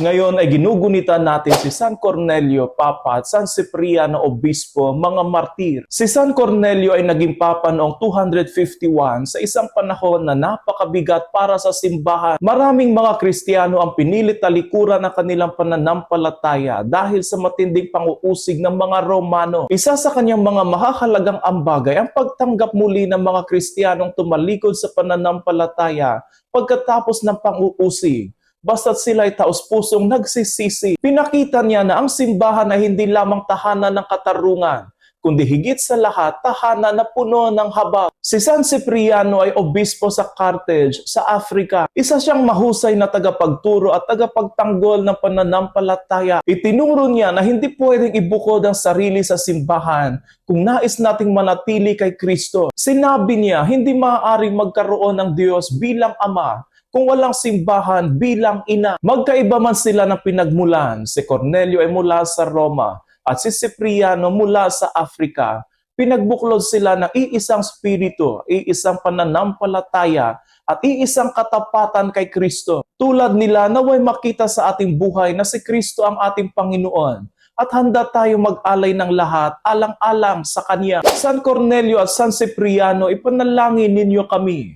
Ngayon ay ginugunita natin si San Cornelio, Papa at San Cipriano, Obispo, mga martir. Si San Cornelio ay naging Papa noong 251 sa isang panahon na napakabigat para sa simbahan. Maraming mga Kristiyano ang pinilit talikuran ng kanilang pananampalataya dahil sa matinding panguusig ng mga Romano. Isa sa kanyang mga mahahalagang ambagay ang pagtanggap muli ng mga Kristiyanong tumalikod sa pananampalataya pagkatapos ng panguusig basta't sila ay taos-pusong nagsisisi. Pinakita niya na ang simbahan ay hindi lamang tahanan ng katarungan, kundi higit sa lahat tahanan na puno ng habag. Si San Cipriano ay obispo sa Carthage sa Africa. Isa siyang mahusay na tagapagturo at tagapagtanggol ng pananampalataya. Itinuro niya na hindi pwedeng ibukod ang sarili sa simbahan kung nais nating manatili kay Kristo. Sinabi niya, hindi maaaring magkaroon ng Diyos bilang Ama kung walang simbahan bilang ina. Magkaiba man sila ng pinagmulan. Si Cornelio ay mula sa Roma at si Cipriano mula sa Africa. Pinagbuklod sila ng iisang spirito, iisang pananampalataya at iisang katapatan kay Kristo. Tulad nila naway makita sa ating buhay na si Kristo ang ating Panginoon at handa tayo mag-alay ng lahat alang-alang sa Kanya. San Cornelio at San Cipriano, ipanalangin ninyo kami